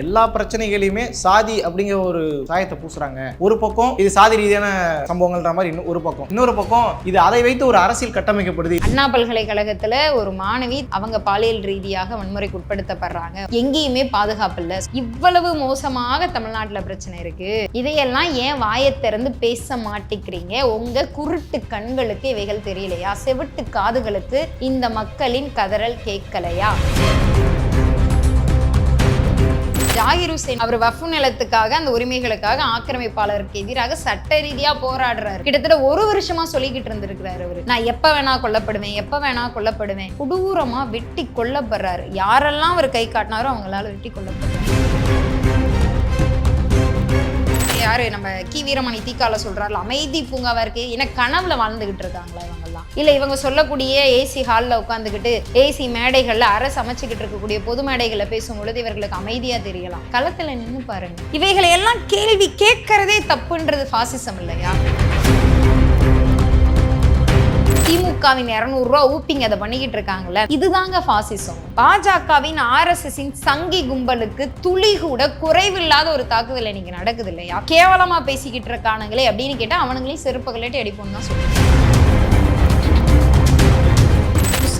எல்லா பிரச்சனைகளையுமே சாதி அப்படிங்கிற ஒரு சாயத்தை பூசுறாங்க. ஒரு பக்கம் இது சாதி ரீதியான சம்பவங்கள்ன்ற மாதிரி இன்னும் ஒரு பக்கம். இன்னொரு பக்கம் இது அதை வைத்து ஒரு அரசியல் கட்டமைக்கப்படுது. அண்ணா பல்கலைக்கழகத்துல ஒரு மாணவி அவங்க பாலியல் ரீதியாக வன்முறைக்கு உட்படுத்தப்படுறாங்க. எங்கேயுமே பாதுகாப்பு இல்ல. இவ்வளவு மோசமாக தமிழ்நாட்டுல பிரச்சனை இருக்கு. இதையெல்லாம் ஏன் வாயை திறந்து பேச மாட்டேங்கிறீங்க? உங்க குருட்டு கண்களுக்கு இவைகள் தெரியலையா? செவிட்டு காதுகளுக்கு இந்த மக்களின் கதறல் கேட்கலையா? ஜாகிர் ஹுசேன் அவர் வஃபு நிலத்துக்காக அந்த உரிமைகளுக்காக ஆக்கிரமிப்பாளருக்கு எதிராக சட்ட ரீதியா போராடுறாரு. கிட்டத்தட்ட ஒரு வருஷமா சொல்லிக்கிட்டு இருந்திருக்கிறாரு அவரு. நான் எப்ப வேணா கொல்லப்படுவேன் எப்ப வேணா கொல்லப்படுவேன். கொடூரமா வெட்டி கொல்லப்படுறாரு. யாரெல்லாம் அவர் கை காட்டினாரோ அவங்களால வெட்டி கொல்லப்படுறாரு. யாரு நம்ம கி. வீரமணி தீக்கால சொல்றாருல அமைதி பூங்காவா இருக்கு ஏன்னா கனவுல வாழ்ந்துகிட்டு இருக்காங்களா இவங்க? இல்லை இவங்க சொல்லக்கூடிய ஏசி ஹால்ல உட்காந்துக்கிட்டு ஏசி மேடைகளில் அரசு அமைச்சுக்கிட்டு இருக்கக்கூடிய பொது மேடைகளை பேசும் பொழுது இவர்களுக்கு அமைதியாக தெரியலாம். களத்தில் நின்று பாருங்க. இவைகளை எல்லாம் கேள்வி கேட்கறதே தப்புன்றது ஃபாசிசம் இல்லையா? திமுகவின் இரநூறுவா ஊப்பிங்க அதை பண்ணிக்கிட்டு இருக்காங்கல்ல. இதுதாங்க பாசிசம் பாஜகவின் ஆர்எஸ்எஸின் சங்கி கும்பலுக்கு துளி கூட குறைவில்லாத ஒரு தாக்குதல் இன்னைக்கு நடக்குது இல்லையா? கேவலமா பேசிக்கிட்டு இருக்கானுங்களே அப்படின்னு கேட்டா அவனுங்களையும் செருப்புகளேட்டு அடிப்போம் தான் சொல்லுவாங்க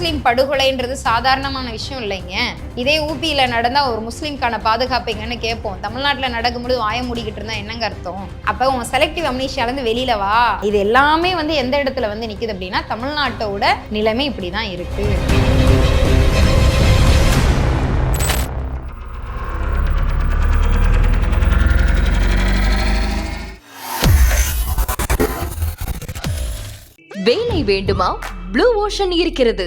முஸ்லீம் படுகொலைன்றது சாதாரணமான விஷயம் இல்லைங்க. இதே ஊபியில நடந்தா ஒரு முஸ்லீம்கான பாதுகாப்பு எங்கன்னு கேட்போம் தமிழ்நாட்டுல நடக்கும்போது வாய மூடிக்கிட்டு இருந்தா என்னங்க அர்த்தம்? அப்ப உன் செலக்டிவ் அம்னிஷியால இருந்து வெளியில வா. இது எல்லாமே வந்து எந்த இடத்துல வந்து நிக்குது அப்படின்னா தமிழ்நாட்டோட நிலைமை இப்படிதான் இருக்கு. வேலை வேண்டுமா? ப்ளூ ஓஷன் இருக்கிறது.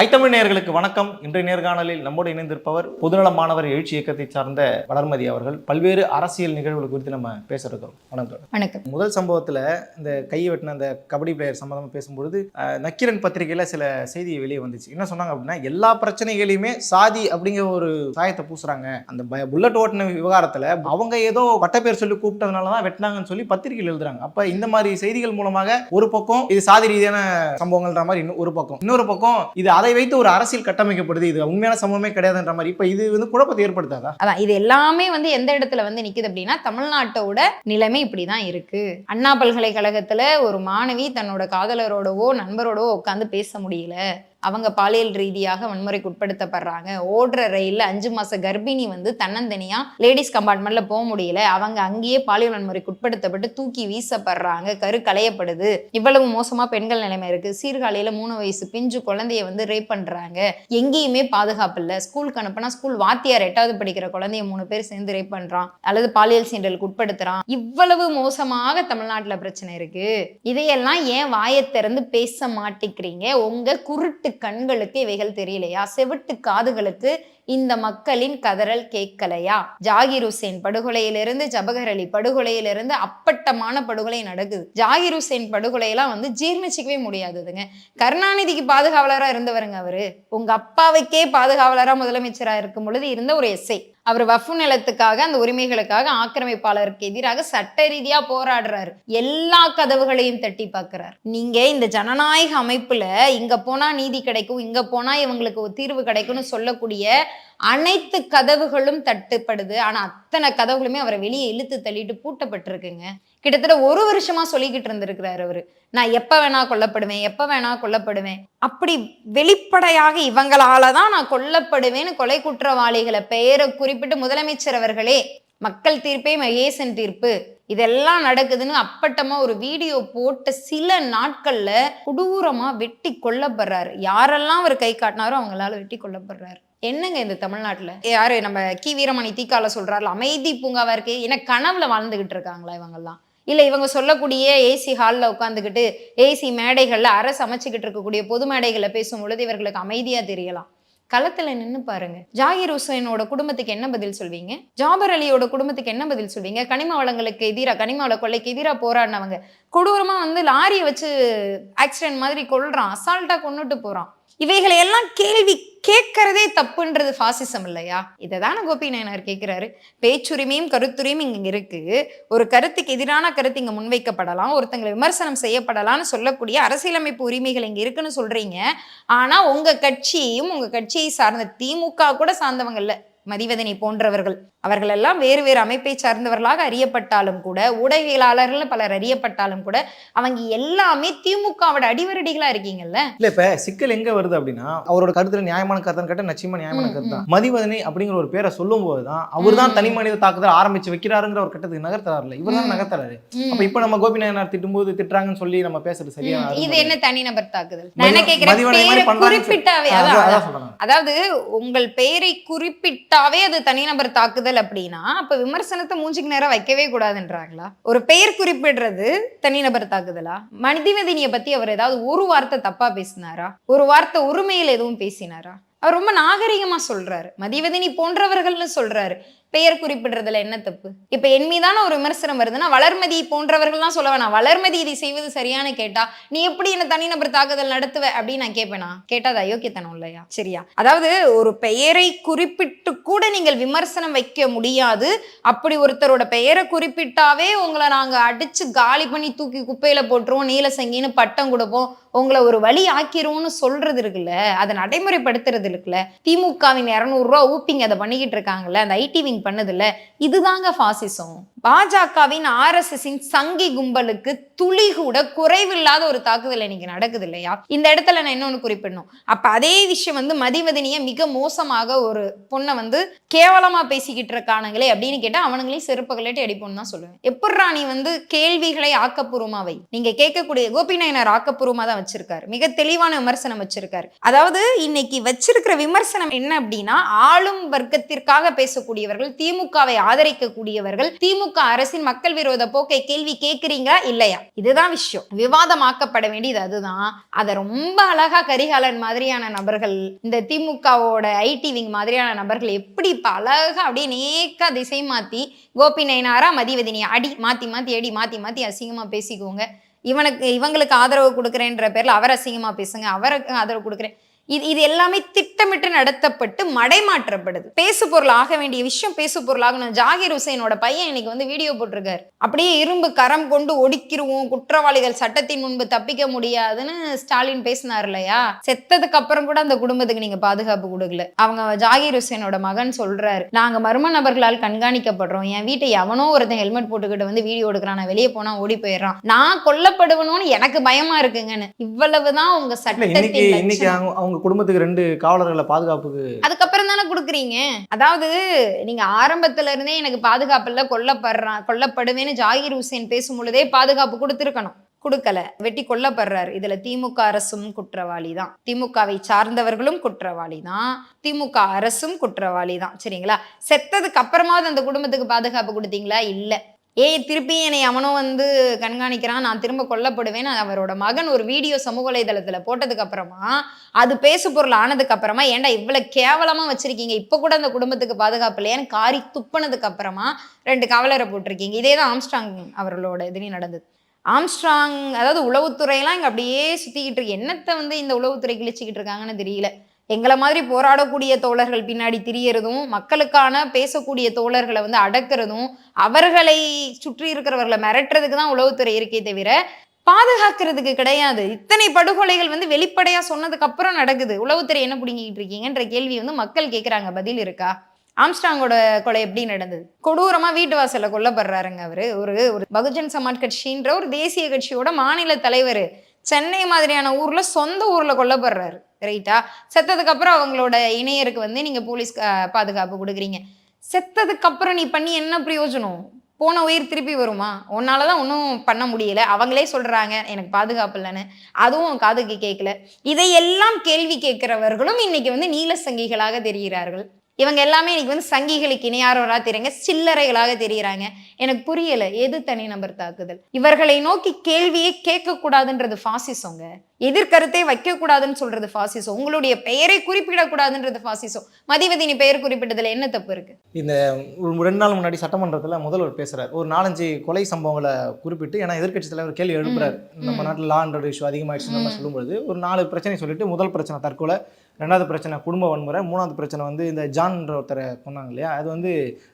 ஐத்தமிழ் நேயர்களுக்கு வணக்கம். இன்றைய நேர்காணலில் நம்மோடு இணைந்திருப்பவர் பொதுநல மாணவர் எழுச்சி இயக்கத்தை சார்ந்த வளர்மதி அவர்கள். பல்வேறு அரசியல் நிகழ்வுகள் குறித்து நம்ம பேச இருக்கிறோம் வணக்கம் வணக்கம். முதல் சம்பவத்தில் இந்த கையை வெட்டின அந்த கபடி பிளேயர் சம்மந்தமாக பேசும்பொழுது நக்கீரன் பத்திரிகையில் சில செய்தி வெளியே வந்துச்சு. என்ன சொன்னாங்க அப்படின்னா எல்லா பிரச்சனைகளையுமே சாதி அப்படிங்கிற ஒரு சாயத்தை பூசுறாங்க. அந்த புல்லட் ஓட்டின விவகாரத்தில் அவங்க ஏதோ பட்டப்பேர் சொல்லி கூப்பிட்டதுனால தான் வெட்டினாங்கன்னு சொல்லி பத்திரிகையில் எழுதுறாங்க. அப்போ இந்த மாதிரி செய்திகள் மூலமாக ஒரு பக்கம் இது சாதி ரீதியான சம்பவங்கள்ன்ற மாதிரி இன்னும் ஒரு பக்கம். இன்னொரு பக்கம் இது அதை வைத்து ஒரு அரசியல் கட்டமைக்கப்படுது. இது உண்மையான சம்பவமே கிடையாதுன்ற மாதிரி. இப்போ இது வந்து குழப்பத்தை ஏற்படுத்தாதா? அதான் இது எல்லாமே வந்து எந்த இடத்துல வந்து நிக்குது அப்படின்னா தமிழ்நாட்டோட நிலைமை இப்படிதான் இருக்கு. அண்ணா பல்கலைக்கழகத்துல ஒரு மாணவி தன்னோட காதலரோடவோ நண்பரோடவோ உட்காந்து பேச முடியல. அவங்க பாலியல் ரீதியாக வன்முறைக்கு உட்படுத்தப்படுறாங்க ஓடுற ரயில்ல அஞ்சு மாச கர்ப்பிணி வந்து தன்னந்தனியா லேடிஸ் கம்பார்ட்மெண்ட்ல போக முடியல. அவங்க அங்கேயே பாலியல் வன்முறைக்கு உட்படுத்தப்பட்டு தூக்கி வீசப்படுறாங்க. கரு களையப்படுது. இவ்வளவு மோசமா பெண்கள் நிலைமை இருக்கு. சீர்காழியில மூணு வயசு பிஞ்சு குழந்தைய வந்து ரேப் பண்றாங்க. எங்கேயுமே பாதுகாப்பு இல்லை. ஸ்கூலுக்கு அனுப்பினா ஸ்கூல் வாத்தியார் எட்டாவது படிக்கிற குழந்தைய மூணு பேர் சேர்ந்து ரேப் பண்றான். அல்லது பாலியல் சீண்டலுக்கு உட்படுத்துறான். இவ்வளவு மோசமாக தமிழ்நாட்டுல பிரச்சனை இருக்கு. இதையெல்லாம் ஏன் வாயை திறந்து பேச மாட்டேங்கிறீங்க? உங்க குருட்டு கண்களுக்கு இவைகள் தெரியலையா? செவிட்டு காதுகளுக்கு இந்த மக்களின் கதறல் கேட்கலையா? ஜாகிர் ஹுசேன் படுகொலையிலிருந்து ஜபகர் அலி படுகொலையிலிருந்து அப்பட்டமான படுகொலை நடக்குது. ஜாகிர் ஹுசேன் படுகொலையெல்லாம் வந்து ஜீர்ணிச்சிக்கவே முடியாதுங்க கருணாநிதிக்கு பாதுகாவலரா இருந்தவருங்க அவரு. உங்க அப்பாவுக்கே பாதுகாவலரா முதலமைச்சரா இருக்கும் பொழுது இருந்த ஒரு எஸ்ஐ. அவர் வஃபு நிலத்துக்காக அந்த உரிமைகளுக்காக ஆக்கிரமிப்பாளருக்கு எதிராக சட்ட ரீதியா போராடுறாரு. எல்லா கதவுகளையும் தட்டி பார்க்கிறார் நீங்க இந்த ஜனநாயக அமைப்புல இங்க போனா நீதி கிடைக்கும் இங்க போனா இவங்களுக்கு ஒரு தீர்வு கிடைக்கும்னு சொல்லக்கூடிய அனைத்து கதவுகளும் தட்டுப்படுது. ஆனா அத்தனை கதவுகளுமே அவரை வெளியே இழுத்து தள்ளிட்டு பூட்டப்பட்டிருக்குங்க. கிட்டத்தட்ட ஒரு வருஷமா சொல்லிக்கிட்டு இருந்திருக்கிறாரு அவரு. நான் எப்ப வேணா கொல்லப்படுவேன் எப்ப வேணா கொல்லப்படுவேன். அப்படி வெளிப்படையாக இவங்களால தான் நான் கொல்லப்படுவேன்னு கொலை குற்றவாளிகளை பெயரை குறிப்பிட்டு முதலமைச்சர் அவர்களே மக்கள் தீர்ப்பே மகேசன் தீர்ப்பு. இதெல்லாம் நடக்குதுன்னு அப்பட்டமா ஒரு வீடியோ போட்ட சில நாட்கள்ல கொடூரமா வெட்டி கொல்லப்படுறாரு. யாரெல்லாம் அவர் கை காட்டினாரோ அவங்களால வெட்டி கொல்லப்படுறாரு. என்னங்க இந்த தமிழ்நாட்டில்? யாரு? நம்ம கி. வீரமணி தீக்கால சொல்றாருல அமைதி பூங்காவா இருக்கு? ஏன்னா கனவுல வாழ்ந்துகிட்டு இருக்காங்களா இவங்கெல்லாம்? இல்ல இவங்க சொல்லக்கூடிய ஏசி ஹாலில் உட்காந்துக்கிட்டு ஏசி மேடைகள்ல அரசு அமைச்சுக்கிட்டு இருக்கக்கூடிய பொது மேடைகளை பேசும் பொழுது இவர்களுக்கு அமைதியா தெரியலாம். களத்துல நின்னு பாருங்க. ஜாகிர் ஹுசைனோட குடும்பத்துக்கு என்ன பதில் சொல்வீங்க? ஜாபர் அலியோட குடும்பத்துக்கு என்ன பதில் சொல்வீங்க? கனிம வளங்களுக்கு எதிராக கனிம வள கொள்ளைக்கு எதிராக போராடினவங்க கொடூரமாக வந்து லாரியை வச்சு ஆக்சிடென்ட் மாதிரி கொள்றான் அசால்ட்டாக கொண்டுட்டு போகிறான் இவைகளை எல்லாம் கேள்வி கேட்கறதே தப்புன்றது ஃபாசிசம் இல்லையா? இதை தானே கோபி நாயனார் கேட்குறாரு. பேச்சுரிமையும் கருத்துரிமையும் இங்கே இருக்கு. ஒரு கருத்துக்கு எதிரான கருத்து இங்கே முன்வைக்கப்படலாம். ஒருத்தங்களை விமர்சனம் செய்யப்படலாம்னு சொல்லக்கூடிய அரசியலமைப்பு உரிமைகள் இங்கே இருக்குன்னு சொல்றீங்க. ஆனால் உங்கள் கட்சியையும் உங்கள் கட்சியை சார்ந்த திமுக கூட சார்ந்தவங்க இல்லை. மதிவதனி போன்றவர்கள். அவர்கள் எல்லாம் வேறு வேறு அமைப்பை சார்ந்தவர்களாக அறியப்பட்டாலும் கூட ஊடகவியலாளர்கள் பலர் அறியப்பட்டாலும் கூட அவங்க எல்லாமே திமுகவோட அடிவரடிகளா இருக்கீங்கல்ல? இல்ல இப்ப சிக்கல் எங்க வருது அப்படின்னா அவரோட கருத்துல நியாயமான கருத்தான்னு கேட்டா நிச்சயமா நியாயமான கருத்து தான். மதிவதனி அப்படிங்கிற ஒரு பேரை சொல்லும் போதுதான் அவர் தான். தனி மனித தாக்குதல் ஆரம்பிச்சு வைக்கிறாருங்கிற ஒரு கட்டத்துக்கு நகர்த்துறாருல இவர் தான். நகர்த்துறாரு. அப்ப இப்ப நம்ம கோபி நாயனார் திட்டும்போது திட்டுறாங்கன்னு சொல்லி நம்ம பேசுறது சரியா இது என்ன தனிநபர் தாக்குதல்? நான் கேக்குறேன்? மதிவதனி குறிப்பிட்டாவே அதாவது உங்கள் பெயரை குறிப்பிட்டாவே அது தனிநபர் தாக்குதல் அப்படின்னா அப்ப விமர்சனத்தை மூஞ்சிக்கு நேரம் வைக்கவே கூடாதுன்றாங்களா? ஒரு பெயர் குறிப்பிடுறது தனிநபர் தாக்குதலா? மனிதவதினியை பத்தி அவர் ஏதாவது ஒரு வார்த்தை தப்பா பேசினாரா? ஒரு வார்த்தை உரிமையில் எதுவும் பேசினாரா? அவர் ரொம்ப நாகரிகமா சொல்றாரு. மதிவதினி போன்றவர்கள்னு சொல்றாரு. பெயர் குறிப்பிடுறதுல என்ன தப்பு? இப்ப என் மீதான ஒரு விமர்சனம் வருதுன்னா வளர்மதி போன்றவர்கள்லாம் சொல்ல வேணாம். வளர்மதி இதை செய்வது சரியானு கேட்டா நீ எப்படி என்ன தனிநபர் தாக்குதல் நடத்துவ அப்படின்னு நான் கேட்பேனா கேட்டா அது அயோக்கியத்தனம் இல்லையா? சரியா. அதாவது ஒரு பெயரை குறிப்பிட்டு கூட நீங்கள் விமர்சனம் வைக்க முடியாது. அப்படி ஒருத்தரோட பெயரை குறிப்பிட்டாவே உங்களை நாங்க அடிச்சு காலி பண்ணி தூக்கி குப்பையில போட்டுருவோம் நீலசங்கின்னு பட்டம் கொடுப்போம் உங்களை ஒரு வழி ஆக்கிருவோம்னு சொல்றது இருக்குல்ல அதை நடைமுறைப்படுத்துறது இருக்குல்ல திமுகவின் இரநூறுவா ஊப்பிங்க அதை பண்ணிக்கிட்டு இருக்காங்கல்ல அந்த ஐடி விங் பண்ணதுல இதுதாங்க பாசிசம் பாஜகவின் ஆர்எஸ்எஸ்ஸின் சங்கி கும்பலுக்கு துளி கூட குறைவில்லாத ஒரு தாக்குதல் இன்னைக்கு நடக்குது இல்லையா? இந்த இடத்துல நான் இன்னொன்னு குறிப்பிடணும். அப்ப அதே விஷயம் வந்து மதிவதனிய மிக மோசமாக ஒரு பொண்ணை வந்து கேவலமா பேசிக்கிட்டு இருக்கானுங்களே அப்படின்னு கேட்டா அவனுங்களையும் செருப்பு கலட்டி அடிப்போம்னு தான் சொல்லுவேன். எப்பட்றா நீ வந்து கேள்விகளை ஆக்கப்பூர்வமாவை நீங்க கேட்கக்கூடிய கோபி நாயனார் ஆக்கப்பூர்வமா தான் வச்சிருக்காரு. மிக தெளிவான விமர்சனம் வச்சிருக்காரு. அதாவது இன்னைக்கு வச்சிருக்கிற விமர்சனம் என்ன அப்படின்னா ஆளும் வர்க்கத்திற்காக பேசக்கூடியவர்கள் திமுகவை ஆதரிக்கக்கூடியவர்கள் திமுக அரசின் மக்கள் விரோத போக்கை கேள்வி கேட்கிறீங்களா? இல்லையா? இதுதான் விஷயம். விவாதமாக்கப்பட வேண்டியது அதுதான். அதை ரொம்ப அழகா கரிகாலன் மாதிரியான நபர்கள் இந்த திமுகவோட ஐடி விங் மாதிரியான நபர்கள் எப்படி இப்ப அழகா அப்படியே நேக்கா திசை மாத்தி கோபி நயனாரா மதிவதினி அடி மாத்தி மாத்தி அடி மாத்தி மாத்தி அசிங்கமா பேசிக்குவோங்க இவனுக்கு இவங்களுக்கு ஆதரவு கொடுக்குறேன்ற பேர்ல அவர் அசிங்கமா பேசுங்க. அவருக்கு ஆதரவு கொடுக்குறேன். இது இது எல்லாமே திட்டமிட்டு நடத்தப்பட்டு மடைமாற்றப்படுது. பேசு பொருள் ஆக வேண்டிய விஷயம் பேசு பொருள் ஆகணும். ஜாகிர் ஹுசைனோட பையன் இன்னைக்கு வந்து வீடியோ போட்டிருக்காரு. அப்படியே இரும்பு கரம் கொண்டு ஒடுக்கிருவோம். குற்றவாளிகள் சட்டத்தின் முன்பு தப்பிக்க முடியாதுன்னு ஸ்டாலின் பேசினார் இல்லையா? செத்ததுக்கு அப்புறம் கூட அந்த குடும்பத்துக்கு நீங்க பாதுகாப்பு கொடுக்கல. அவங்க ஜாகிர் ஹுசைனோட மகன் சொல்றாரு. நாங்க மர்ம நபர்களால் கண்காணிக்கப்படுறோம். என் வீட்டை எவனோ ஒருத்தன் ஹெல்மெட் போட்டுக்கிட்டு வந்து வீடியோ எடுக்கிறான். நான் வெளியே போனா ஓடி போயிடுறான். நான் கொல்லப்படுவனும்னு எனக்கு பயமா இருக்குங்கன்னு. இவ்வளவுதான் உங்க சட்டத்தின். அவங்க உங்க குடும்பத்துக்கு ரெண்டு காவலர்களை பாதுகாப்புக்கு அதுக்கப்புறம் தானே கொடுக்குறீங்க? அதாவது நீங்க ஆரம்பத்துல இருந்தே எனக்கு பாதுகாப்பு இல்ல கொல்லப்படுறான் கொல்லப்படுவேன்னு ஜாகிர் ஹுசேன் பேசும் பொழுதே பாதுகாப்பு கொடுத்துருக்கணும். கொடுக்கல. வெட்டி கொல்லப்படுறாரு. இதுல திமுக அரசும் குற்றவாளி தான். திமுகவை சார்ந்தவர்களும் குற்றவாளி தான். திமுக அரசும் குற்றவாளி தான். சரிங்களா? செத்ததுக்கு அப்புறமாவது அந்த குடும்பத்துக்கு பாதுகாப்பு கொடுத்தீங்களா? இல்ல. ஏய் திருப்பி என்னை அவனும் வந்து கண்காணிக்கிறான் நான் திரும்ப கொல்லப்படுவேன் அவரோட மகன் ஒரு வீடியோ சமூக வலைதளத்தில் போட்டதுக்கு அப்புறமா அது பேசு பொருள் ஆனதுக்கு அப்புறமா ஏன்டா இவ்வளவு கேவலமா வச்சிருக்கீங்க? இப்ப கூட அந்த குடும்பத்துக்கு பாதுகாப்பு இல்லையான்னு காரி துப்புனதுக்கு அப்புறமா ரெண்டு கவலரை போட்டிருக்கீங்க. இதே தான் ஆம்ஸ்டாங் அவர்களோட இதுலேயும் நடந்தது. ஆம்ஸ்ட்ராங் அதாவது உளவுத்துறையெல்லாம் இங்க அப்படியே சுத்திக்கிட்டு இருக்கு. என்னத்தை வந்து இந்த உளவுத்துறை கிழிச்சிக்கிட்டு இருக்காங்கன்னு தெரியல. எங்களை மாதிரி போராடக்கூடிய தோழர்கள் பின்னாடி திரியறதும் மக்களுக்கான பேசக்கூடிய தோழர்களை வந்து அடக்கிறதும் அவர்களை சுற்றி இருக்கிறவர்களை மிரட்டுறதுக்கு தான் உளவுத்துறை இருக்கே தவிர பாதுகாக்கிறதுக்கு கிடையாது. இத்தனை படுகொலைகள் வந்து வெளிப்படையா சொன்னதுக்கு அப்புறம் நடக்குது. உளவுத்துறை என்ன பிடிங்கிட்டு இருக்கீங்கன்ற கேள்வி வந்து மக்கள் கேட்குறாங்க பதில் இருக்கா? ஆம்ஸ்டாங்கோட கொலை எப்படி நடந்தது? கொடூரமா வீட்டு வாசல்ல கொல்லப்படுறாருங்க அவரு. ஒரு ஒரு பகுஜன் சமாஜ் கட்சின்ற ஒரு தேசிய கட்சியோட மாநில தலைவர். சென்னை மாதிரியான ஊரில் சொந்த ஊரில் கொல்லப்படுறாரு ரைட்டா செத்ததுக்கு அப்புறம் அவங்களோட இணையருக்கு வந்து நீங்கள் போலீஸ் பாதுகாப்பு கொடுக்குறீங்க. செத்ததுக்கு அப்புறம் நீ பண்ணி என்ன பிரயோஜனம்? போன உயிர் திருப்பி வருமா? உன்னால தான் ஒன்றும் பண்ண முடியல. அவங்களே சொல்கிறாங்க எனக்கு பாதுகாப்பு இல்லைன்னு. அதுவும் காதுக்கு கேட்கல இதையெல்லாம் கேள்வி கேட்கிறவர்களும் இன்னைக்கு வந்து நீல சங்கிகளாக தெரிகிறார்கள். இவங்க எல்லாமே இன்னைக்கு வந்து சங்கிகளுக்கு இணையாரவராக தெரியுங்க சில்லறைகளாக தெரியுறாங்க. எனக்கு புரியல எது தனிநபர் தாக்குதல்? இவர்களை நோக்கி கேள்வியே கேட்கக்கூடாதுன்றது ஃபாசிசோங்க எதிர்கருத்தை வைக்கக்கூடாதுன்னு சொல்றது ஃபாசிசம். உங்களுடைய பெயரை குறிப்பிடக்கூடாதுன்றது ஃபாசிசம். மதிவதினி பெயர் குறிப்பிட்டதுல என்ன தப்பு இருக்கு? ஒரு ரெண்டு நாள் முன்னாடி சட்டமன்றத்தில் முதல்வர் பேசுறாரு. ஒரு நாலஞ்சு கொலை சம்பவங்களை குறிப்பிட்டு ஏன்னா எதிர்க்கட்சி தலைவர் கேள்வி எழுப்புறாரு. நம்ம. நாட்டில் லா அண்ட் இஷ்யூ அதிகமாகிடுச்சு நம்ம. சொல்லும்போது ஒரு நாலு பிரச்சனை சொல்லிட்டு முதல் பிரச்சனை தற்கொலை ரெண்டாவது பிரச்சனை குடும்ப வன்முறை. மூணாவது பிரச்சனை வந்து இந்த ஜான்ற ஒருத்தரை கொன்னாங்க இல்லையா? அது வந்து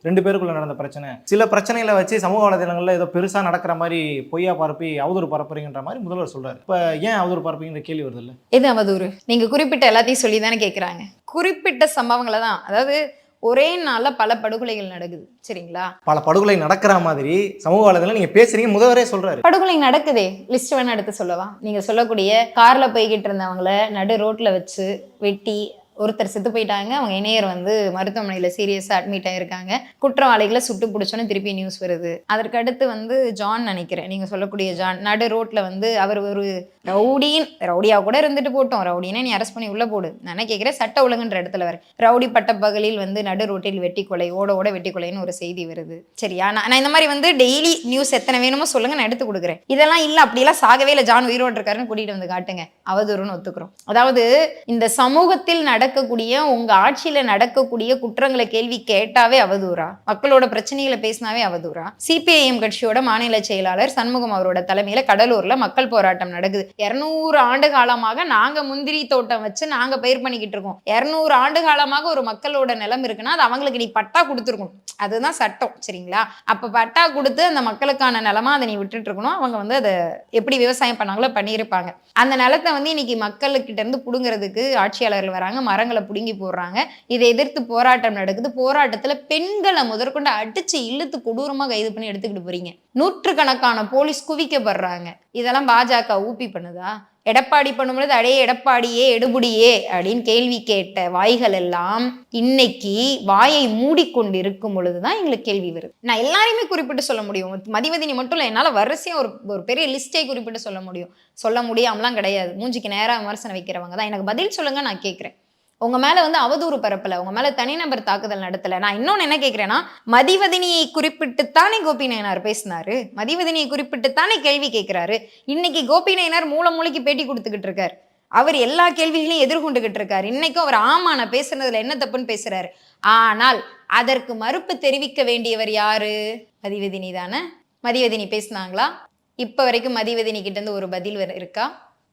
ரெண்டு பேருக்குள்ள நடந்த பிரச்சனை. சில பிரச்சனைகளை வச்சு சமூக வலைதளங்களில் ஏதோ பெருசாக நடக்கிற மாதிரி பொய்யா பரப்பி அவதூறு பரப்புறீங்கன்ற மாதிரி முதல்வர் சொல்றாரு. இப்போ ஏன் அவதூறு பரப்புங்கிற கேள்வி வருது இல்லை? எது அவதூறு. நீங்க குறிப்பிட்ட எல்லாத்தையும் சொல்லி தானே கேட்குறாங்க குறிப்பிட்ட சம்பவங்களை தான் அதாவது ஒரே நாள்ல பல படுகொலைகள் நடக்குது. சரிங்களா? பல படுகொலை நடக்கிற மாதிரி சமூக வலைதளம் நீங்க பேசுறீங்க. முதல்வரே சொல்றாரு. படுகொலை நடக்குதே. லிஸ்ட் வேணா எடுத்து சொல்லவா? நீங்க சொல்லக்கூடிய கார்ல போய்கிட்டு இருந்தவங்கள நடு ரோட்ல வச்சு வெட்டி ஒருத்தர் செத்து போயிட்டாங்க. அவங்க இணையர் வந்து மருத்துவமனையில சீரியஸா அட்மிட் ஆயிருக்காங்க. குற்றவாளிகளை சுட்டு பிடிச்சோன்னு திருப்பி நியூஸ் வருது. அதற்கு அடுத்து வந்து ஜான் நினைக்கிறேன். நீங்க சொல்லக்கூடிய ஜான். நடு ரோட்ல வந்து அவர் ஒரு ரவுடின் ரவுடியா கூட இருந்துட்டு போட்டோம். ரவுடினா நீ அரெஸ்ட் பண்ணி உள்ள போடு. நான் என்ன சட்ட ஒழுங்குன்ற இடத்துல வர. ரவுடி பட்ட பகலில் வந்து நடு ரோட்டில் வெட்டி கொலை ஓட ஓட வெட்டி கொலைன்னு ஒரு செய்தி வருது. சரியா? நான் நான் இந்த மாதிரி வந்து டெய்லி நியூஸ் எத்தனை வேணுமோ சொல்லுங்க நான் எடுத்து கொடுக்குறேன். இதெல்லாம் இல்ல அப்படிலாம் சாகவே இல்லை. ஜான் உயிரோடு இருக்காருன்னு கூட்டிட்டு வந்து காட்டுங்க. அவதூறுன்னு ஒத்துக்கிறோம். அதாவது இந்த சமூகத்தில் நடக்கக்கூடிய உங்க ஆட்சியில நடக்கக்கூடிய குற்றங்களை கேள்வி கேட்டாவே அவதூறா? மக்களோட பிரச்சனைகளை பேசினாவே அவதூறா? சிபிஐஎம் கட்சியோட மாநில செயலாளர் சண்முகம் அவரோட தலைமையில கடலூர்ல மக்கள் போராட்டம் நடக்குது. இரநூறு ஆண்டு காலமாக நாங்க முந்திரி தோட்டம் வச்சு நாங்க பயிர் பண்ணிக்கிட்டு இருக்கோம். இரநூறு ஆண்டு காலமாக ஒரு மக்களோட நிலம் இருக்குன்னா அது அவங்களுக்கு நீ பட்டா கொடுத்துருக்கணும். அதுதான் சட்டம் சரிங்களா? அப்ப பட்டா கொடுத்து அந்த மக்களுக்கான நிலமா அதை நீ விட்டுட்டு இருக்கணும். அவங்க வந்து அதை எப்படி விவசாயம் பண்ணாங்களோ பண்ணியிருப்பாங்க. அந்த நிலத்தை வந்து இன்னைக்கு மக்கள்கிட்ட இருந்து புடுங்கிறதுக்கு ஆட்சியாளர்கள் வராங்க மரங்களை புடுங்கி போடுறாங்க. இதை எதிர்த்து போராட்டம் நடக்குது. போராட்டத்துல பெண்களை முதற்கொண்டு அடிச்சு இழுத்து கொடூரமா கைது பண்ணி எடுத்துக்கிட்டு போறீங்க. நூற்றுக்கணக்கான போலீஸ் குவிக்கப்படுறாங்க. இதெல்லாம் பாஜக ஊப்பி பண்ணுதா? எடப்பாடி பண்ணும்பொழுது அடே எடப்பாடியே எடுபுடியே அப்படின்னு கேள்வி கேட்ட வாய்கள் எல்லாம் இன்னைக்கு வாயை மூடிக்கொண்டு இருக்கும் பொழுதுதான் எங்களுக்கு கேள்வி வருது. நான் எல்லாரையுமே குறிப்பிட்டு சொல்ல முடியும். மதிவதினி மட்டும் இல்லை என்னால் வரிசையா ஒரு ஒரு பெரிய லிஸ்டே குறிப்பிட்டு சொல்ல முடியும். சொல்ல முடியாமலாம் கிடையாது. மூஞ்சிக்கு நேராக விமர்சனம் வைக்கிறவங்க தான். எனக்கு பதில் சொல்லுங்க நான் கேட்குறேன் உங்க மேல வந்து அவதூறு பரப்பல உங்க மேல தனிநபர் தாக்குதல் நடத்தல. நான் இன்னொன்னு என்ன கேட்கிறேன்னா மதிவதினியை குறிப்பிட்டுத்தானே கோபி நயனார் பேசினாரு? மதிவதனியை குறிப்பிட்டுத்தானே கேள்வி கேட்கிறாரு இன்னைக்கு கோபி நயனார் மூல மூளைக்கு பேட்டி கொடுத்துக்கிட்டு இருக்காரு. அவர் எல்லா கேள்விகளையும் எதிர்கொண்டுகிட்டு இருக்காரு. இன்னைக்கும் அவர் ஆமா நான் பேசுனதுல என்ன தப்புன்னு பேசுறாரு. ஆனால் அதற்கு மறுப்பு தெரிவிக்க வேண்டியவர் யாரு? மதிவதினி தானே? மதிவதினி பேசுனாங்களா? இப்ப வரைக்கும் மதிவதினி கிட்ட இருந்து ஒரு பதில் இருக்கா?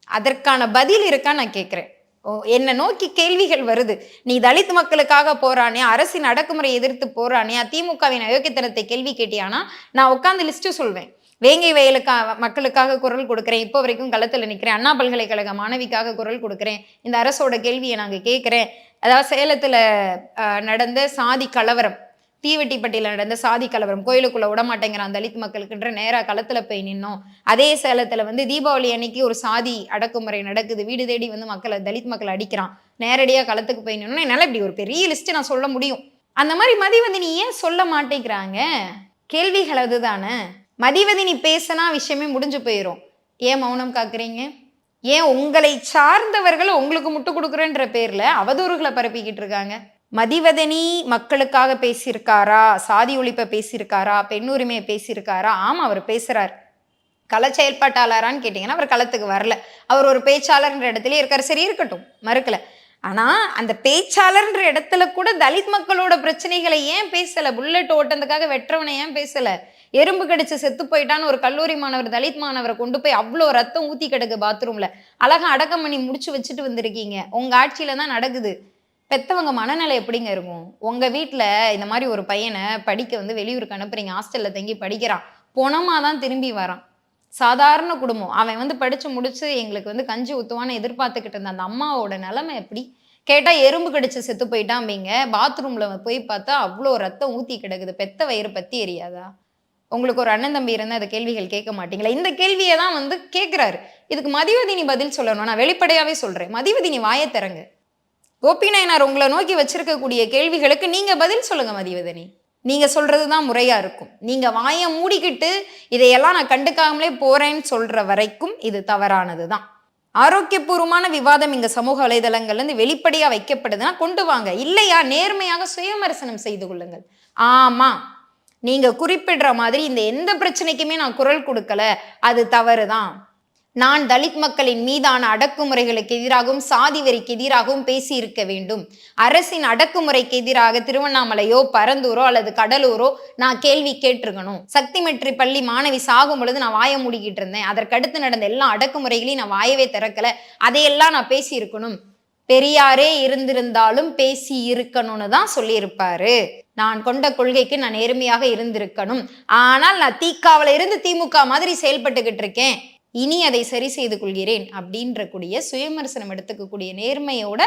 அதற்கான பதில் இருக்கா நான் கேட்கிறேன் என்னை நோக்கி கேள்விகள் வருது. நீ தலித் மக்களுக்காக போறானே அரசின் அடக்குமுறை எதிர்த்து போறானே திமுகவின் அயோக்கியத்தனத்தை கேள்வி கேட்டியானா? நான் உட்காந்து லிஸ்ட்டு சொல்வேன். வேங்கை வயலுக்கா மக்களுக்காக குரல் கொடுக்குறேன். இப்போ வரைக்கும் களத்தில் நிற்கிறேன் அண்ணா பல்கலைக்கழக மாணவிக்காக குரல் கொடுக்குறேன். இந்த அரசோட கேள்வியை நாங்கள் கேட்குறேன். அதாவது சேலத்தில் நடந்த சாதி கலவரம். தீவெட்டிப்பட்டியில் நடந்த சாதி கலவரம் கோயிலுக்குள்ள விட மாட்டேங்கிறான் தலித் மக்களுக்குன்ற நேராக களத்தில் போய் நின்னோம். அதே சேலத்தில் வந்து தீபாவளி அன்னைக்கு ஒரு சாதி அடக்குமுறை நடக்குது. வீடு தேடி வந்து மக்களை தலித் மக்களை அடிக்கிறான். நேரடியாக களத்துக்கு போய் நின்னோம் என்னால் இப்படி ஒரு பெரிய லிஸ்ட்டு நான் சொல்ல முடியும். அந்த மாதிரி மதிவதினி ஏன் சொல்ல மாட்டேங்கிறாங்க? கேள்விகள் அதுதானே. மதிவதினி பேசினா விஷயமே முடிஞ்சு போயிடும் ஏன் மௌனம் காக்குறீங்க? ஏன் உங்களை சார்ந்தவர்கள் உங்களுக்கு முட்டு கொடுக்குறேன்ற பேரில் அவதூறுகளை பரப்பிக்கிட்டு இருக்காங்க? மதிவதனி மக்களுக்காக பேசியிருக்காரா? சாதி ஒழிப்பை பேசியிருக்காரா? பெண்ணுரிமையை பேசியிருக்காரா? ஆமாம் அவர் பேசுகிறார் கள செயல்பாட்டாளரான்னு கேட்டிங்கன்னா அவர் களத்துக்கு வரல. அவர் ஒரு பேச்சாளர்ன்ற இடத்துல இருக்கார். சரி இருக்கட்டும். மறுக்கல. ஆனா அந்த பேச்சாளர்ன்ற இடத்துல கூட தலித் மக்களோட பிரச்சனைகளை ஏன் பேசல? புல்லட் ஓட்டத்துக்காக வெற்றவனை ஏன் பேசல? எறும்பு கடிச்சு செத்து போயிட்டான்னு ஒரு கல்லூரி மாணவர் தலித் மாணவரை கொண்டு போய் அவ்வளோ ரத்தம் ஊத்தி கிடக்கு பாத்ரூம்ல அழகா அடக்கம் பண்ணி முடிச்சு வச்சுட்டு வந்திருக்கீங்க. உங்க ஆட்சியில தான் நடக்குது. பெத்தவங்க மனநிலை எப்படிங்க இருக்கும்? உங்க வீட்டுல இந்த மாதிரி ஒரு பையனை படிக்க வந்து வெளியூருக்கு அனுப்புறீங்க. ஹாஸ்டல்ல தங்கி படிக்கிறான். பொணமா தான் திரும்பி வரான். சாதாரண குடும்பம். அவன் வந்து படிச்சு முடிச்சு எங்களுக்கு வந்து கஞ்சி ஊத்துவான்னு எதிர்பார்த்துக்கிட்டு இருந்த அந்த அம்மாவோட நிலைமை எப்படி? கேட்டா எறும்பு கடிச்சு செத்து போயிட்டான் அப்படிங்க பாத்ரூம்ல போய் பார்த்தா அவ்வளோ ரத்தம் ஊத்தி கிடக்குது. பெத்த வயிறு பத்தி எரியாதா? உங்களுக்கு ஒரு அண்ணன் தம்பி இருந்தால் அந்த கேள்விகள் கேட்க மாட்டீங்களா? இந்த கேள்வியை தான் வந்து கேட்குறாரு இதுக்கு மதிவதினி பதில் சொல்லணும். நான் வெளிப்படையாவே சொல்றேன். மதிவதினி வாயை திறங்க. கோபிநாயனார் உங்களை நோக்கி வச்சிருக்கக்கூடிய கேள்விகளுக்கு நீங்க பதில் சொல்லுங்க மதிவதனி. நீங்க சொல்றது தான் முறையா இருக்கும். நீங்க வாயை மூடிக்கிட்டு இதையெல்லாம் நான் கண்டுக்காமலே போறேன்னு சொல்ற வரைக்கும் இது தவறானது தான் ஆரோக்கியபூர்வமான விவாதம் இங்க சமூக வலைதளங்கள்ல இருந்து வெளிப்படையா வைக்கப்படுதுன்னா கொண்டு வாங்க. இல்லையா? நேர்மையாக சுயமரிசனம் செய்து கொள்ளுங்கள். ஆமா. நீங்க குறிப்பிடுற மாதிரி இந்த எந்த பிரச்சனைக்குமே நான் குரல் கொடுக்கல. அது தவறு தான் நான் தலித் மக்களின் மீதான அடக்குமுறைகளுக்கு எதிராகவும் சாதி வரிக்கு எதிராகவும் பேசி இருக்க வேண்டும். அரசின் அடக்குமுறைக்கு எதிராக திருவண்ணாமலையோ பரந்தூரோ அல்லது கடலூரோ நான் கேள்வி கேட்டிருக்கணும். சக்தி மெட்ரி பள்ளி மாணவி சாகும் பொழுது நான் வாய மூடிக்கிட்டு இருந்தேன். அதற்கடுத்து நடந்த எல்லா அடக்குமுறைகளையும் நான் வாயவே திறக்கல. அதையெல்லாம் நான் பேசியிருக்கணும். பெரியாரே இருந்திருந்தாலும் பேசி இருக்கணும்னு தான் சொல்லியிருப்பாரு. நான் கொண்ட கொள்கைக்கு நான் நேர்மையாக இருந்திருக்கணும். ஆனால் நான் தீக்காவில இருந்து திமுக மாதிரி செயல்பட்டுக்கிட்டு இருக்கேன். இனி அதை சரி செய்து கொள்கிறேன் அப்படின்ற கூடிய சுயமரிசனம் எடுத்துக்கக்கூடிய நேர்மையோட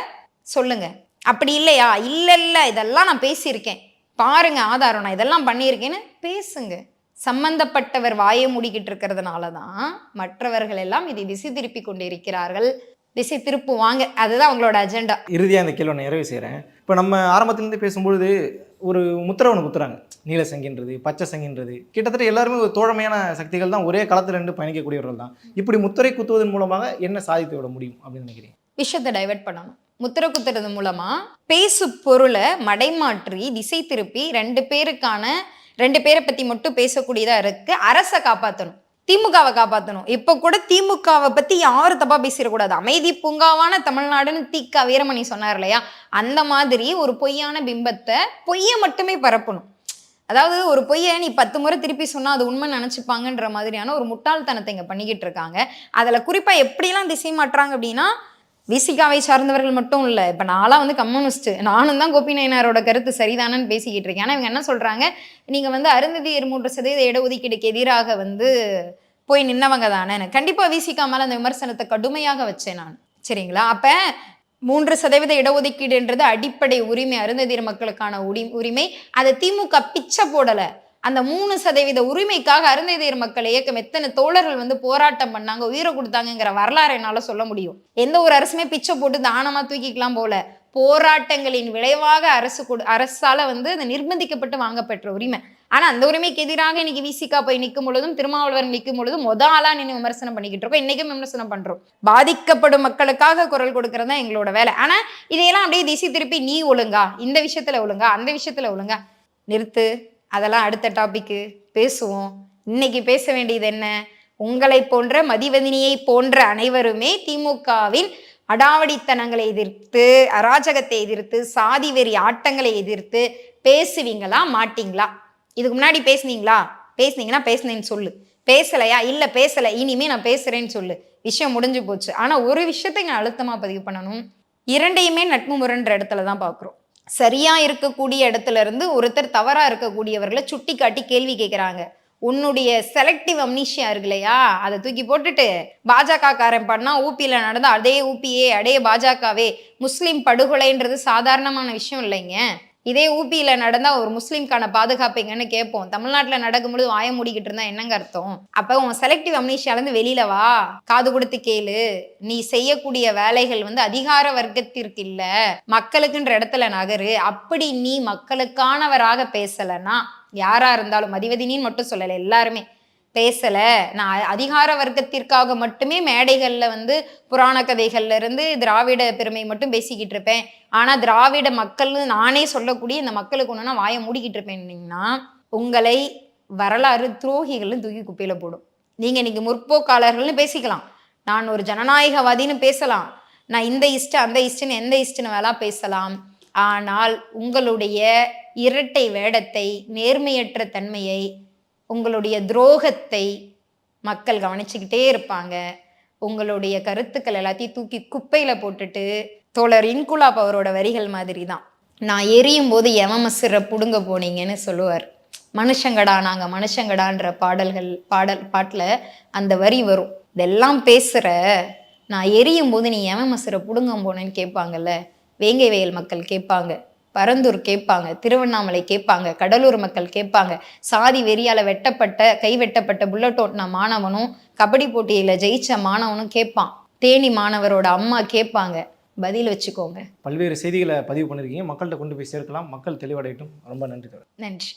சொல்லுங்க. அப்படி இல்லையா? இல்லை இல்லை இதெல்லாம் நான் பேசியிருக்கேன். பாருங்க ஆதாரம் நான் இதெல்லாம் பண்ணியிருக்கேன்னு பேசுங்க. சம்பந்தப்பட்டவர் வாயை மூடிக்கிட்டு இருக்கிறதுனால தான் மற்றவர்கள் எல்லாம் இதை திசை திருப்பி கொண்டு இருக்கிறார்கள் திசை திருப்புவாங்க. அதுதான் அவங்களோட அஜெண்டா இறுதியாக அந்த கேள்வி நிறைவு செய்கிறேன் இப்போ நம்ம ஆரம்பத்துலேருந்து பேசும்பொழுது ஒரு முத்திரவனை ஒன்று குத்துறாங்க. நீல சங்கின்றது பச்சை சங்கின்றது. கிட்டத்தட்ட எல்லாருமே ஒரு தோழமையான சக்திகள் தான். ஒரே களத்தில் இருந்து பயணிக்கக்கூடியவர்கள் தான். இப்படி முத்திரை குத்துவதன் மூலமாக என்ன சாதித்து விட முடியும் அப்படின்னு நினைக்கிறேன் விஷயத்தை டைவெர்ட் பண்ணணும். முத்திரை குத்துறது மூலமா பேசு பொருளை மடைமாற்றி திசை திருப்பி ரெண்டு பேருக்கான ரெண்டு பேரை பத்தி மட்டும் பேசக்கூடியதா இருக்கு. அரசை காப்பாற்றணும் திமுகவை காப்பாற்றணும் இப்போ கூட திமுகவை பற்றி யாரும் தப்பாக பேசிடக்கூடாது. அமைதி பூங்காவான தமிழ்நாடுன்னு தீக்கா வீரமணி சொன்னார் இல்லையா? அந்த மாதிரி ஒரு பொய்யான பிம்பத்தை பொய்யை மட்டுமே பரப்பணும். அதாவது ஒரு பொய்யை நீ பத்து முறை திருப்பி சொன்னால் அது உண்மை நினச்சிப்பாங்கன்ற மாதிரியான ஒரு முட்டாள்தனத்தை இங்கே பண்ணிக்கிட்டு இருக்காங்க. அதில் குறிப்பாக எப்படிலாம் திசை மாட்டுறாங்க அப்படின்னா விசிகாவை சார்ந்தவர்கள் மட்டும் இல்லை. இப்போ நான்லாம் வந்து கம்யூனிஸ்ட் நானும் தான் கோபி நயனாரோட கருத்து சரிதானன்னு பேசிக்கிட்டு இருக்கேன். ஆனால் இவங்க என்ன சொல்கிறாங்க நீங்கள் வந்து அருந்ததி மூன்று சதவீத இடஒதுக்கீடுக்கு எதிராக வந்து போய் நின்னவங்க தானே. கண்டிப்பாக விசிகா மேலே அந்த விமர்சனத்தை கடுமையாக வச்சேன் நான். சரிங்களா? அப்போ மூன்று சதவீத இடஒதுக்கீடுன்றது அடிப்படை உரிமை அருந்ததியர் மக்களுக்கான உரி உரிமை. அதை திமுக பிச்சை போடலை. அந்த மூணு சதவீத உரிமைக்காக அருந்ததியர் மக்கள் இயக்கம் எத்தனை தோழர்கள் வந்து போராட்டம் பண்ணாங்க உயிரை கொடுத்தாங்கங்கிற வரலாறு என்னால் சொல்ல முடியும். எந்த ஒரு அரசுமே பிச்சை போட்டு தானமாக தூக்கிக்கலாம் போல. போராட்டங்களின் விளைவாக அரசு கொடு அரசால் வந்து அது நிர்பந்திக்கப்பட்டு வாங்கப்பெற்ற உரிமை. ஆனால் அந்த உரிமைக்கு எதிராக இன்னைக்கு விசிகா போய் நிற்கும் பொழுதும் திருமாவளவன் நிற்கும் பொழுதும் முத ஆளாக நின்று விமர்சனம் பண்ணிக்கிட்டு இருக்கோம். இன்றைக்கும் விமர்சனம் பண்ணுறோம் பாதிக்கப்படும் மக்களுக்காக குரல் கொடுக்கறது தான் எங்களோட வேலை. ஆனால் இதையெல்லாம் அப்படியே திசை திருப்பி நீ ஒழுங்கா இந்த விஷயத்தில் ஒழுங்கா அந்த விஷயத்தில் ஒழுங்கா நிறுத்து. அதெல்லாம் அடுத்த டாபிக்கு பேசுவோம். இன்னைக்கு பேச வேண்டியது என்ன? உங்களை போன்ற மதிவதினியை போன்ற அனைவருமே திமுகவின் அடாவடித்தனங்களை எதிர்த்து அராஜகத்தை எதிர்த்து சாதி வெறி ஆட்டங்களை எதிர்த்து பேசுவீங்களா மாட்டீங்களா? இதுக்கு முன்னாடி பேசுனீங்களா? பேசுனீங்கன்னா பேசுனேன்னு சொல்லு. பேசலையா? இல்ல பேசல. இனிமே நான் பேசுறேன்னு சொல்லு. விஷயம் முடிஞ்சு போச்சு. ஆனா ஒரு விஷயத்தை இங்க அழுத்தமா பதிவு பண்ணணும். இரண்டையுமே நட்பு முரண்ற இடத்துல தான் பார்க்குறோம் சரியா இருக்கக்கூடிய இடத்துல இருந்து ஒருத்தர் தவறா இருக்கக்கூடியவர்களை சுட்டி காட்டி கேள்வி கேட்குறாங்க உன்னுடைய செலக்டிவ் அம்னீஷியா இருக்கு இல்லையா? அதை தூக்கி போட்டுட்டு பாஜக காரன் பண்ணா ஊபியில நடந்த அதே ஊபியே அடே பாஜகவே. முஸ்லீம் படுகொலைன்றது சாதாரணமான விஷயம் இல்லைங்க. இதே ஊபியில் நடந்தால் ஒரு முஸ்லீம்கான பாதுகாப்பு எங்கன்னு கேட்போம் தமிழ்நாட்டில் நடக்கும்போது வாய மூடிக்கிட்டு இருந்தா என்னங்க அர்த்தம்? அப்போ உன் செலக்டிவ் அம்னீஷியால இருந்து வெளியில வா. காது கொடுத்து கேளு. நீ செய்யக்கூடிய வேலைகள் வந்து அதிகார வர்க்கத்திற்கு இல்லை. மக்களுக்குன்ற இடத்துல நகரு. அப்படி நீ மக்களுக்கானவராக பேசலைன்னா யாராக இருந்தாலும் மதிவதினின்னு மட்டும் சொல்லலை எல்லாருமே. பேசல. நான் அதிகார வர்க்கத்திற்காக மட்டுமே மேடைகளில் வந்து புராண கதைகள்ல இருந்து திராவிட பெருமை மட்டும் பேசிக்கிட்டு இருப்பேன். ஆனா திராவிட மக்கள்னு நானே சொல்லக்கூடிய இந்த மக்களுக்கு ஒன்றுனா வாயை மூடிக்கிட்டு இருப்பேன்னீங்கன்னா உங்களை வரலாறு துரோகிகள்னு தூக்கி குப்பையில போடும். நீங்க இன்னைக்கு முற்போக்காளர்கள்னு பேசிக்கலாம். நான் ஒரு ஜனநாயகவாதின்னு பேசலாம். நான் இந்த இஷ்ட அந்த இஷ்டன்னு எந்த இஷ்டன்னு வேணா பேசலாம். ஆனால் உங்களுடைய இரட்டை வேடத்தை நேர்மையற்ற தன்மையை உங்களுடைய துரோகத்தை மக்கள் கவனிச்சுக்கிட்டே இருப்பாங்க. உங்களுடைய கருத்துக்கள் எல்லாத்தையும் தூக்கி குப்பையில் போட்டுட்டு தோழர் இன்குலாப் அவரோட வரிகள் மாதிரி தான் நான் எரியும் போது எமமசிற புடுங்க போனீங்கன்னு சொல்லுவார். மனுஷங்கடா நாங்கள் மனுஷங்கடான்ற பாடல்கள் பாடல் பாட்டில் அந்த வரி வரும். இதெல்லாம் பேசுகிற நான் எரியும் போது நீ எமமசிற புடுங்க போனேன்னு கேட்பாங்கல்ல. வேங்கை வயல் மக்கள் கேட்பாங்க. பரந்தூர் கேட்பாங்க திருவண்ணாமலை கேட்பாங்க கடலூர் மக்கள் கேட்பாங்க. சாதி வெறியால வெட்டப்பட்ட கை வெட்டப்பட்ட புல்லட் ஓட்டின மாணவனும் கபடி போட்டியில ஜெயிச்ச மாணவனும் கேட்பான். தேனி மாணவரோட அம்மா கேட்பாங்க. பதில் வச்சுக்கோங்க. பல்வேறு செய்திகளை பதிவு பண்ணியிருக்கீங்க மக்கள்கிட்ட கொண்டு போய் சேர்க்கலாம். மக்கள் தெளிவடையட்டும். ரொம்ப நன்றி. நன்றி.